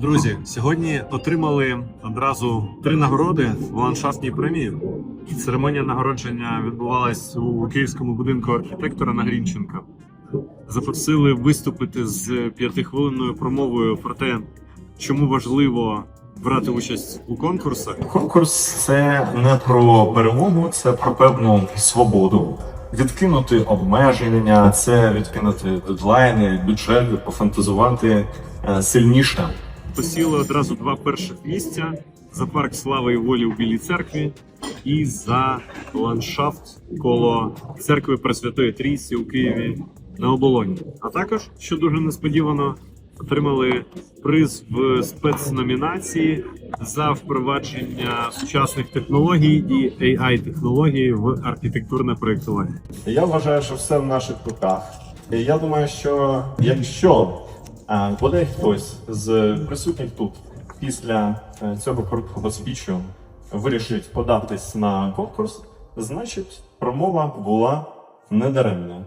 Друзі, сьогодні отримали одразу три нагороди в ландшафтній премії. Церемонія нагородження відбувалась у київському будинку архітектора на Грінченка. Запросили виступити з п'ятихвилинною промовою про те, чому важливо брати участь у конкурсах. Конкурс це не про перемогу, це про певну свободу. Відкинути обмеження, це відкинути дедлайни, бюджет, пофантазувати е, сильніше. Посіли одразу два перших місця за парк слави і волі у Білій церкві і за ландшафт коло церкви Пресвятої Трійці у Києві на оболоні. А також, що дуже несподівано, отримали приз в спецномінації за впровадження сучасних технологій і ai технологій в архітектурне проєктування. Я вважаю, що все в наших руках. Я думаю, що якщо буде хтось з присутніх тут після е, цього короткого спічу вирішить податись на конкурс, значить промова була недаремна.